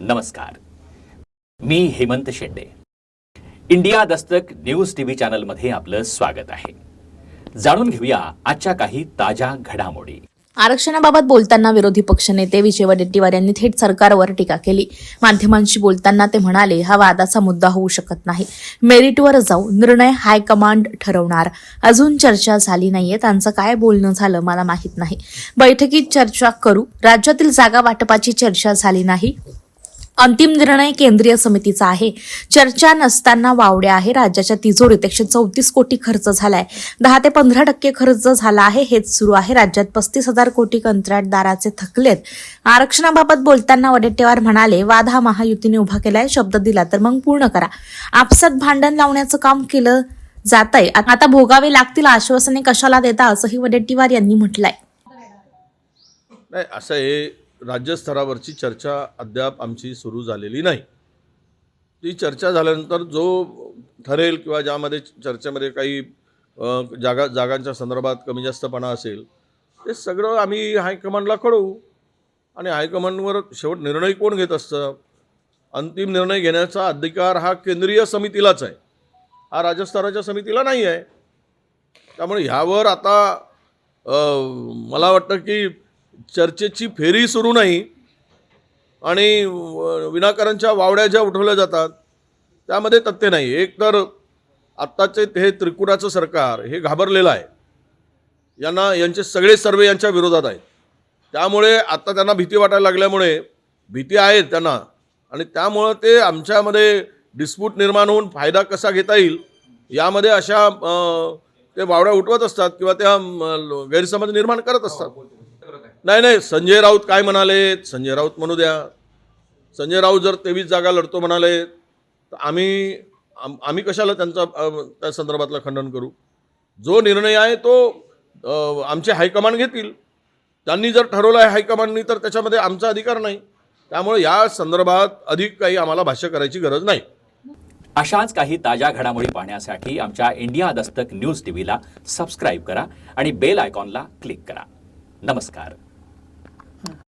नमस्कार. मी Hemant Shende. India Dastak news TV चॅनलमध्ये आपलं स्वागत आहे. जाणून घेऊया आजच्या काही ताज्या घडामोडी. आरक्षणाबाबत बोलताना विरोधी पक्षनेते विजय वडेट्टीवार यांनी थेट सरकारवर टीका केली. माध्यमांशी बोलताना ते म्हणाले हा वादाचा मुद्दा होऊ शकत नाही. मेरिटवर जाऊ निर्णय हायकमांड ठरवणार. अजून चर्चा झाली नाहीये. त्यांचं काय बोलणं झालं मला माहीत नाही. बैठकीत चर्चा करू. राज्यातील जागा वाटपाची चर्चा झाली नाही. अंतिम निर्णय केंद्रीय समितीचा आहे. चर्चा नसताना वावड्या आहे. राज्याच्या तिजोरीत एकशे चौतीस कोटी खर्च झालाय. दहा ते पंधरा टक्के खर्च झाला आहे. हेच सुरू आहे. राज्यात पस्तीस हजार कोटी कंत्राटदाराचे थकलेत. आरक्षणाबाबत बोलताना वडेट्टेवार म्हणाले वाद हा महायुतीने उभा केलाय. शब्द दिला तर मग पूर्ण करा. आपसात भांडण लावण्याचं काम केलं जातय. आता भोगावे लागतील आश्वासने कशाला देता असंही वडेट्टीवार यांनी म्हटलंय. असं हे राज्यस्तरावरची चर्चा अद्याप आमची सुरू झालेली नाही. ती चर्चा झाल्यानंतर जो ठरेल किंवा ज्यामध्ये चर्चेमध्ये काही जागा जागांच्या संदर्भात कमी जास्तपणा असेल ते सगळं आम्ही हायकमांडला कळवू. आणि हायकमांडवर शेवट निर्णय कोण घेत असतं? अंतिम निर्णय घेण्याचा अधिकार हा केंद्रीय समितीलाच आहे. हा राज्यस्तराच्या समितीला नाही आहे. त्यामुळे ह्यावर आता मला वाटतं की चर्चेची फेरी सुरू नाही आणि अ, विनाकारांच्या वावड्या ज्या उठवल्या जातात त्यामध्ये तथ्य नाही. एक तर आत्ताचे हे त्रिकुटाचं सरकार हे घाबरलेलं आहे. यांना यांचे सगळे सर्वे यांच्या विरोधात आहेत. त्यामुळे आत्ता त्यांना भीती वाटायला लागल्यामुळे भीती आहे त्यांना. आणि त्यामुळं ते आमच्यामध्ये डिस्प्यूट निर्माण होऊन फायदा कसा घेता येईल यामध्ये अशा ते वावड्या उठवत असतात किंवा त्या गैरसमज निर्माण करत असतात. नाही नाही संजय राऊत काय म्हणाले? संजय राऊत म्हणू द्या. संजय राऊत जर तेवीस जागा लढतो म्हणाले तर आम्ही आम- आम्ही कशाला त्यांचा त्या संदर्भातलं खंडन करू? जो निर्णय आहे तो आमचे हायकमांड घेतील. त्यांनी जर ठरवलं आहे हायकमांडनी तर त्याच्यामध्ये आमचा अधिकार नाही. त्यामुळे या संदर्भात अधिक काही आम्हाला भाष्य करायची गरज नाही. अशाच काही ताज्या घडामोडी पाहण्यासाठी आमच्या इंडिया दस्तक न्यूज टीव्हीला सबस्क्राईब करा आणि बेल आयकॉनला क्लिक करा. नमस्कार.